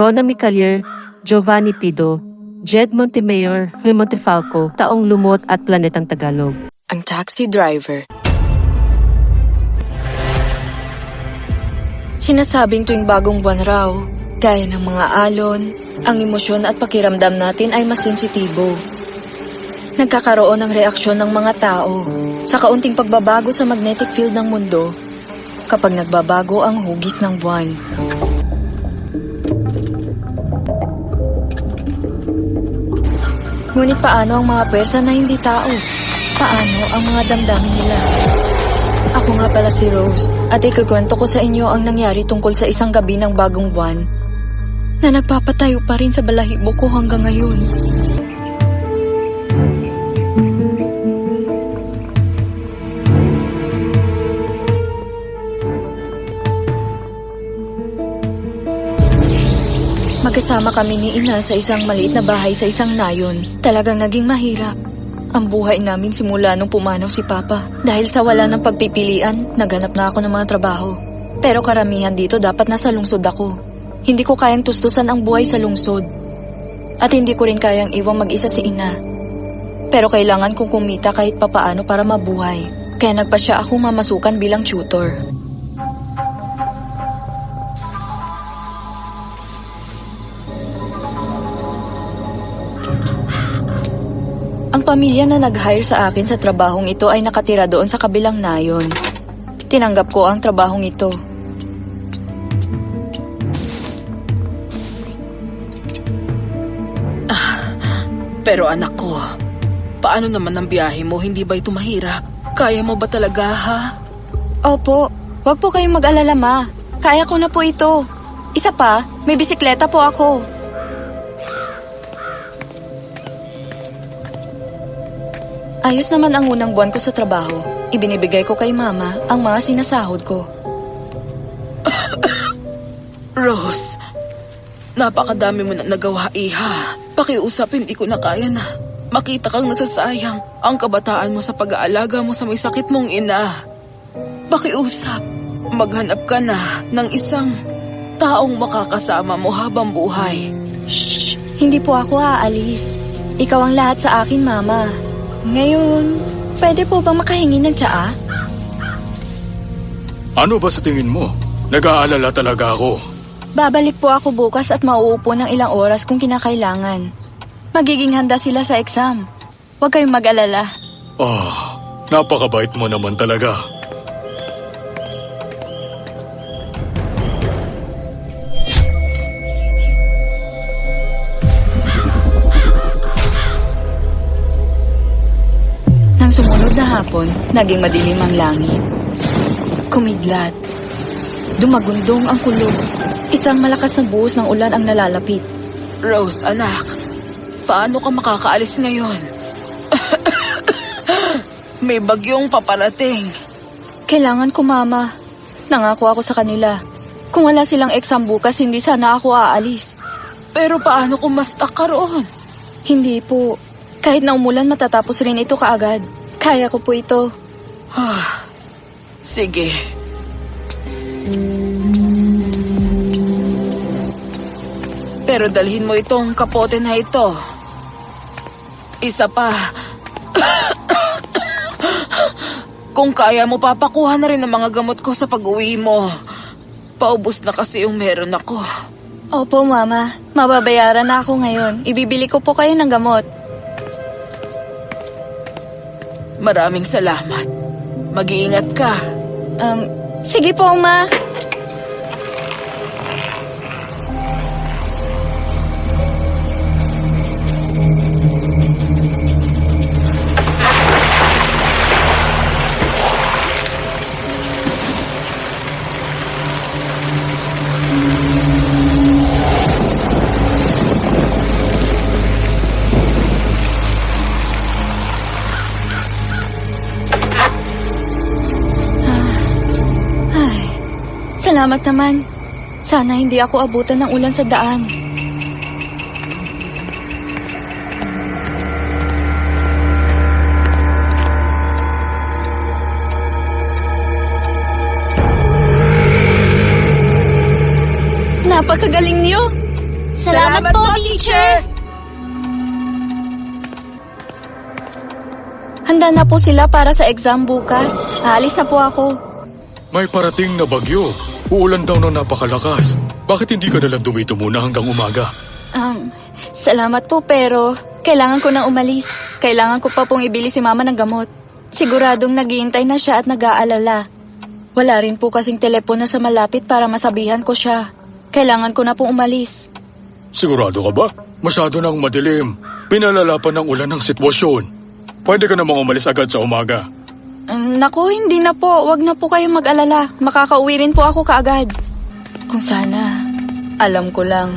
Rona Micalier, Giovanni Pido, Jed Montemayor, Huy Montefalco, Taong Lumot at Planetang Tagalog. ang taxi driver. Sinasabing tuwing bagong buwan raw, gaya ng mga alon, ang emosyon at pakiramdam natin ay mas sensitibo. Nagkakaroon ng reaksyon ng mga tao sa kaunting pagbabago sa magnetic field ng mundo kapag nagbabago ang hugis ng buwan. Ngunit paano ang mga pwersa na hindi tao? Paano ang mga damdamin nila? Ako nga pala si Rose at ikukwento ko sa inyo ang nangyari tungkol sa isang gabi ng bagong buwan na nagpapatayo pa rin sa balahibo ko hanggang ngayon. Magkasama kami ni Ina sa isang maliit na bahay sa isang nayon. Talagang naging mahirap. Ang buhay namin simula nung pumanaw si Papa. Dahil sa wala ng pagpipilian, naghanap na ako ng mga trabaho. Pero karamihan dito dapat nasa lungsod ako. Hindi ko kayang tustusan ang buhay sa lungsod. At hindi ko rin kayang iwang mag-isa si Ina. Pero kailangan kong kumita kahit papaano para mabuhay. Kaya nagpa siya akong mamasukan bilang tutor. Pamilya na nag-hire sa akin sa trabahong ito ay nakatira doon sa kabilang nayon. Tinanggap ko ang trabahong ito. Pero anak ko, paano naman ang biyahe mo? Hindi ba ito mahirap? Kaya mo ba talaga, ha? Opo, wag po kayong mag-alala ma. Kaya ko na po ito. Isa pa, may bisikleta po ako. Ayos naman ang unang buwan ko sa trabaho. Ibinibigay ko kay mama ang mga sinasahod ko. Rose, napakadami mo na nagawa, iha. Pakiusap, hindi ko na kaya na. Makita kang nasasayang ang kabataan mo sa pag-aalaga mo sa may sakit mong ina. Pakiusap, maghanap ka na ng isang taong makakasama mo habang buhay. Shh! Hindi po ako aalis. Ikaw ang lahat sa akin, mama. Ngayon, pwede po bang makahingi ng tsaa? Ano ba sa tingin mo? Nag-aalala talaga ako. Babalik po ako bukas at mauupo ng ilang oras kung kinakailangan. Magiging handa sila sa exam. Huwag kayong mag-alala. Ah, napakabait mo naman talaga. Hapon, naging madilim ang langit. Kumidlat. Dumagundong ang kulog. Isang malakas na buhos ng ulan ang nalalapit. Rose, anak, paano ka makakaalis ngayon? May bagyong paparating. Kailangan ko, mama. Nangako ako sa kanila. Kung wala silang exam bukas, hindi sana ako aalis. Pero paano kung mastak ka roon? Hindi po. Kahit na umulan, matatapos rin ito kaagad. Kaya ko po ito. Sige. Pero dalhin mo itong kapote na ito. Isa pa. Kung kaya mo, papakuha na rin ang mga gamot ko sa pag-uwi mo. Paubos na kasi yung meron ako. Opo, Mama. Mababayaran na ako ngayon. Ibibili ko po kayo ng gamot. Maraming salamat. Mag-iingat ka. Um, sige po, Ma. Salamat naman. Sana hindi ako abutan ng ulan sa daan. Napakagaling niyo! Salamat, po, teacher! Handa na po sila para sa exam bukas. Aalis na po ako. May parating na bagyo. Uulan daw ng napakalakas. Bakit hindi ka nalang dumito muna hanggang umaga? Um, salamat po pero kailangan ko nang umalis. Kailangan ko pa pong ibili si mama ng gamot. Siguradong naghihintay na siya at nag-aalala. Wala rin po kasing telepono sa malapit para masabihan ko siya. Kailangan ko na pong umalis. Sigurado ka ba? Masyado nang madilim. Pinalalapan ng ulan ng sitwasyon. Pwede ka namang umalis agad sa umaga. Um, naku, hindi na po. Huwag na po kayong mag-alala. Makakauwi rin po ako kaagad. Kung sana, alam ko lang.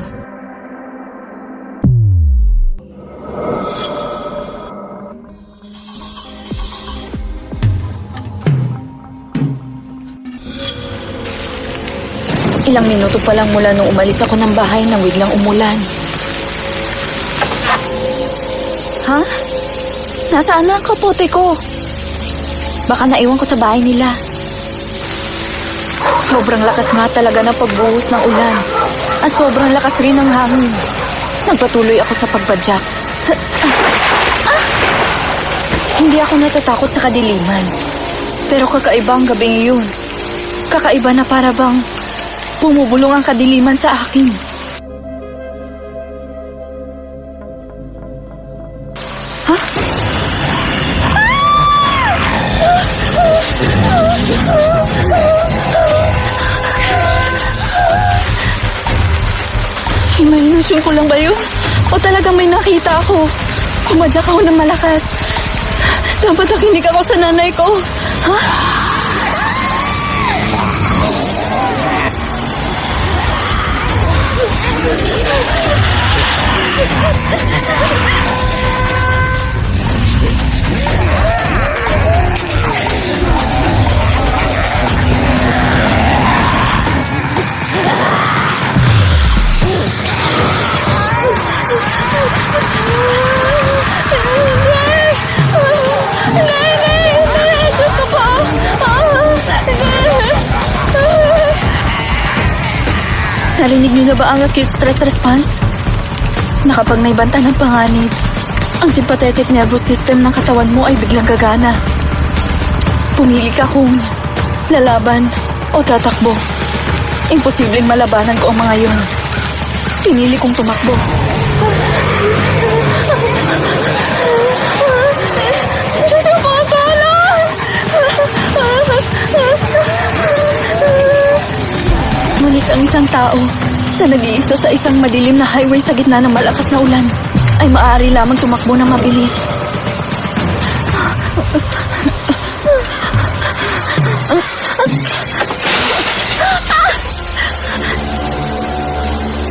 Ilang minuto pa lang mula nung umalis ako ng bahay nang biglang umulan. Ha? Nasaan na ang kapote ko? Baka naiwan ko sa bahay nila. Sobrang lakas nga talaga ng pagbuhos ng ulan. At sobrang lakas rin ng hangin. Nagpatuloy ako sa pagbadyak. Hindi ako natatakot sa kadiliman. Pero kakaiba ang gabing iyon. Kakaiba na para bang bumubulong ang kadiliman sa akin. Imahinasyon ko lang ba yun? O talagang may nakita ako? Kumadyak ako ng malakas. Dapat nakinig ako sa nanay ko. Ha? Narinig niyo na ba ang acute stress response? Na kapag may banta ng panganib, ang sympathetic nervous system ng katawan mo ay biglang gagana. Pumili ka kung lalaban o tatakbo. Imposibleng malabanan ko ang mga yon. Pinili kong tumakbo. Diyos ko, tulong! Ngunit ang isang tao na nag-iisa sa isang madilim na highway sa gitna ng malakas na ulan ay maaari lamang tumakbo ng mabilis.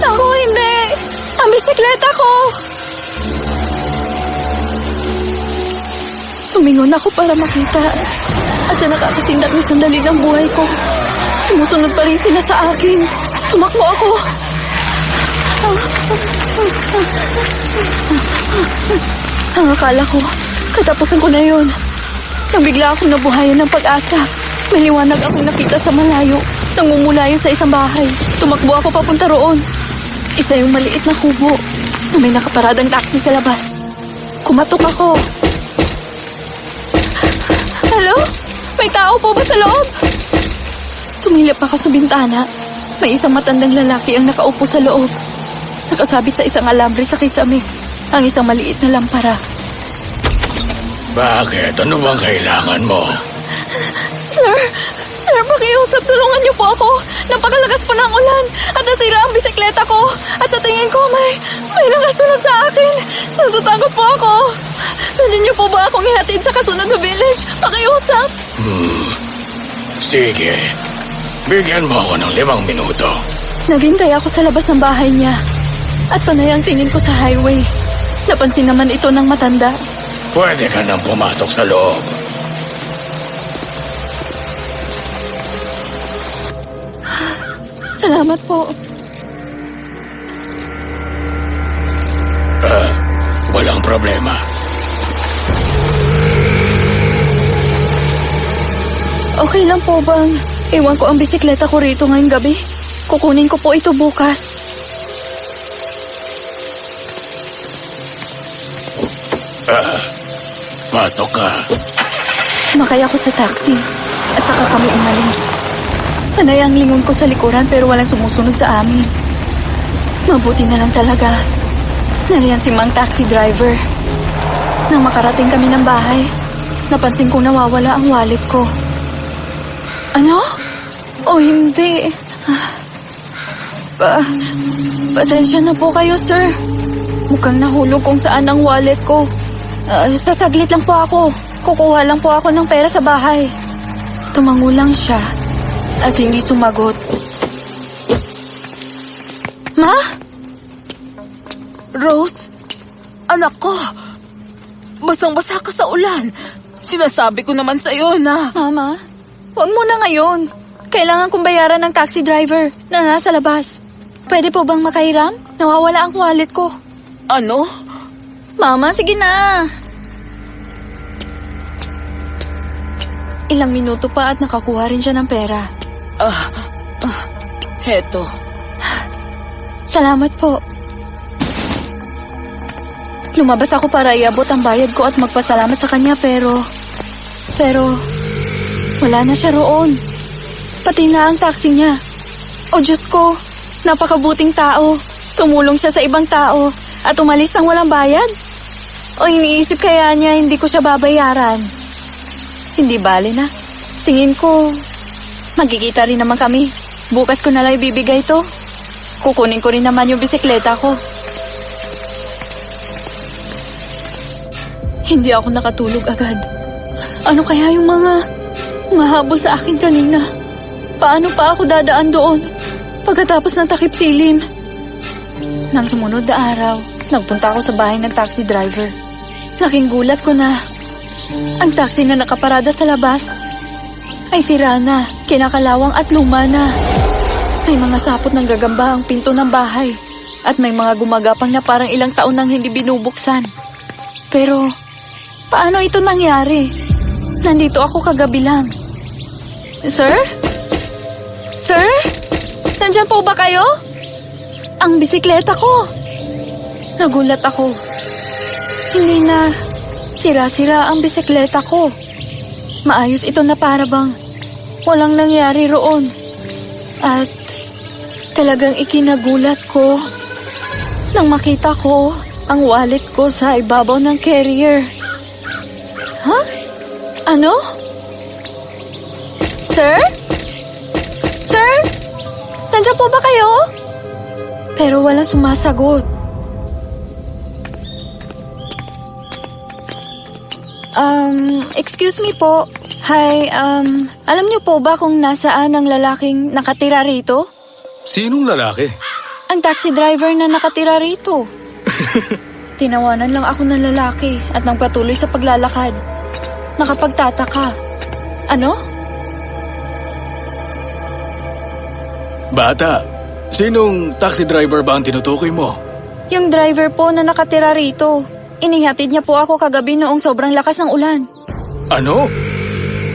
Ako hindi! Ang bisikleta ko! Tumingon ako para makita at sa nakakasindak na sandali ng buhay ko. Sumusunod pa rin sila sa akin. Tumakbo ako. Ang akala ko, katapusan ko na yun. Nang bigla akong nabuhayan ng pag-asa. May liwanag akong nakita sa malayo. Nangumulayo sa isang bahay. Tumakbo ako papunta roon. Isa yung maliit na kubo na may nakaparadang taxi sa labas. Kumatok ako. Hello? May tao po ba sa loob? Sumilip ako sa bintana May isang matandang lalaki ang nakaupo sa loob. Nakasabit sa isang alambre sa kisame. Ang isang maliit na lampara. Bakit? Ano bang kailangan mo? Sir! Sir, pakiusap, tulungan niyo po ako. Napakalakas po ng ulan at nasira ang bisikleta ko. At sa tingin ko, may, may nakasunod sa akin. Natatakot po ako. Pwede niyo po ba akong ihatid sa kasunod na village? Pakiusap. Sige. Bigyan mo ako ng limang minuto. Naghintay ako sa labas ng bahay niya. At panay ang tingin ko sa highway. Napansin naman ito ng matanda. Pwede ka nang pumasok sa loob. Salamat po. Ah, walang problema. Okay lang po bang iwan ko ang bisikleta ko rito ngayong gabi? Kukunin ko po ito bukas. Ah, pasok ka. Sumakay ako sa taxi at saka kami umalis. Panay ang lingon ko sa likuran pero walang sumusunod sa amin. Mabuti na lang talaga. Nariyan si Mang Taxi Driver. Nang makarating kami ng bahay, napansin kong nawawala ang wallet ko. Ano? O hindi. Ah, Pa, pasensya na po kayo, sir. Mukhang nahulog kung saan ang wallet ko. Ah, sasaglit lang po ako. Kukuha lang po ako ng pera sa bahay. Tumango lang siya at hindi sumagot. Ma? Rose, anak ko, basang-basa ka sa ulan. Sinasabi ko naman sa'yo na... Mama, huwag mo na ngayon. Kailangan kong bayaran ng taxi driver na nasa labas. Pwede po bang makahiram? Nawawala ang wallet ko. Ano? Mama, sige na. Ilang minuto pa at nakakuha rin siya ng pera. Ah, ah, heto. Salamat po. Lumabas ako para iabot ang bayad ko at magpasalamat sa kanya pero... Pero... Wala na siya roon. Pati na ang taxi niya. O Diyos ko, napakabuting tao. Tumulong siya sa ibang tao at umalis nang walang bayad. O iniisip kaya niya hindi ko siya babayaran. Hindi bale na. Tingin ko, magkikita rin naman kami. Bukas ko na lang ibibigay to. Kukunin ko rin naman yung bisikleta ko. Hindi ako nakatulog agad. Ano kaya yung mga mahabol sa akin kanina? Paano pa ako dadaan doon pagkatapos ng takip silim? Nang sumunod na araw, nagpunta ako sa bahay ng taxi driver. Laking gulat ko na ang taxi na nakaparada sa labas ay sira na, kinakalawang at luma na. May mga sapot ng gagamba ang pinto ng bahay at may mga gumagapang na parang ilang taon nang hindi binubuksan. Pero, paano ito nangyari? Nandito ako kagabi lang. Sir? Sir? Nandyan po ba kayo? Ang bisikleta ko. Nagulat ako. Hindi na sira-sira ang bisikleta ko. Maayos ito na para bang walang nangyari roon. At talagang ikinagulat ko nang makita ko ang wallet ko sa ibabaw ng carrier. Ha? Ano? Sir? Sir? Nandiyan po ba kayo? Pero walang sumasagot. Um, excuse me po. Hi, um, alam niyo po ba kung nasaan ang lalaking nakatira rito? Sinong lalaki? Ang taxi driver na nakatira rito. Tinawanan lang ako ng lalaki at nang patuloy sa paglalakad. Nakapagtataka. Ano? Bata, sinong taxi driver ba ang tinutukoy mo? Yung driver po na nakatira rito. Inihatid niya po ako kagabi noong sobrang lakas ng ulan. Ano?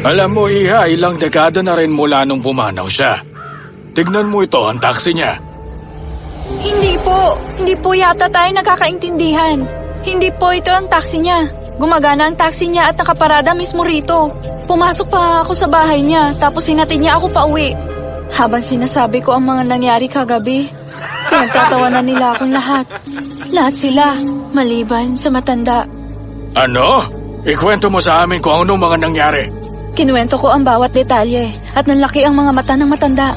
Alam mo, Iha, ilang dekada na rin mula nung pumanaw siya. Tignan mo ito, ang taxi niya. Hindi po. Hindi po yata tayo nakakaintindihan. Hindi po ito ang taxi niya. Gumagana ang taxi niya at nakaparada mismo rito. Pumasok pa ako sa bahay niya tapos hinatid niya ako pa uwi. Habang sinasabi ko ang mga nangyari kagabi, pinagtatawanan nila akong lahat. Lahat sila, maliban sa matanda. Ano? Ikwento mo sa amin kung anong mga nangyari. Kinuwento ko ang bawat detalye at nanlaki ang mga mata ng matanda.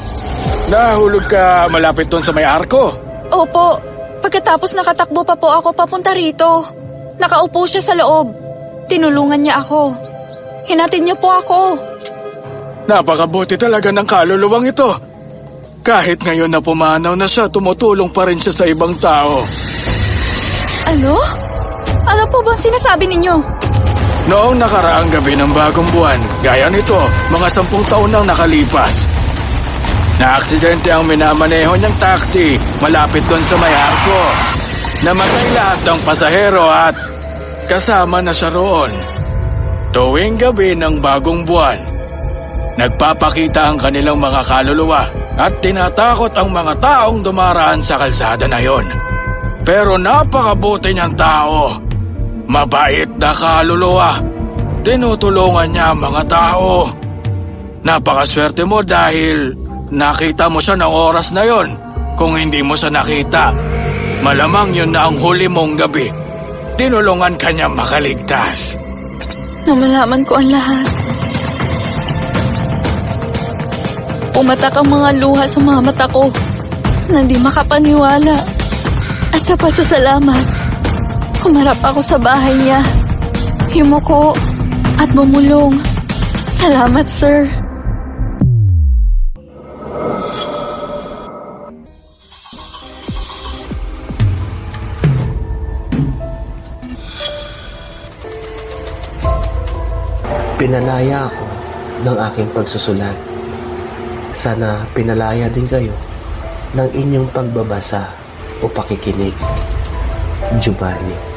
Nahulog ka malapit doon sa may arko. Opo, pagkatapos nakatakbo pa po ako papunta rito. Nakaupo siya sa loob. Tinulungan niya ako. Hinatid niyo po ako. Napakabuti talaga ng kaluluwang ito. Kahit ngayon na pumanaw na siya, tumutulong pa rin siya sa ibang tao. Ano? Ano po bang sinasabi ninyo? Noong nakaraang gabi ng bagong buwan, gaya nito, mga sampung taon nang nakalipas. Naaksidente ang minamaneho niyang taxi malapit doon sa may arko. Namatay lahat ng pasahero at kasama na siya roon. Tuwing gabi ng bagong buwan, nagpapakita ang kanilang mga kaluluwa at tinatakot ang mga taong dumaraan sa kalsada na yon. Pero napakabuti niyang tao. Mabait na kaluluwa. Tinutulungan niya ang mga tao. Napakaswerte mo dahil nakita mo siya ng oras na yon. Kung hindi mo siya nakita, malamang yun na ang huli mong gabi. Tinulungan ka niya makaligtas. Namalaman ko ang lahat. Umatak ang mga luha sa mga mata ko na di makapaniwala. At sa pasasalamat, humarap ako sa bahay niya. Humuko at bumulong. Salamat, sir. Pinalaya ako ng aking pagsusulat. Sana pinalaya din kayo ng inyong pagbabasa o pakikinig. Giovanni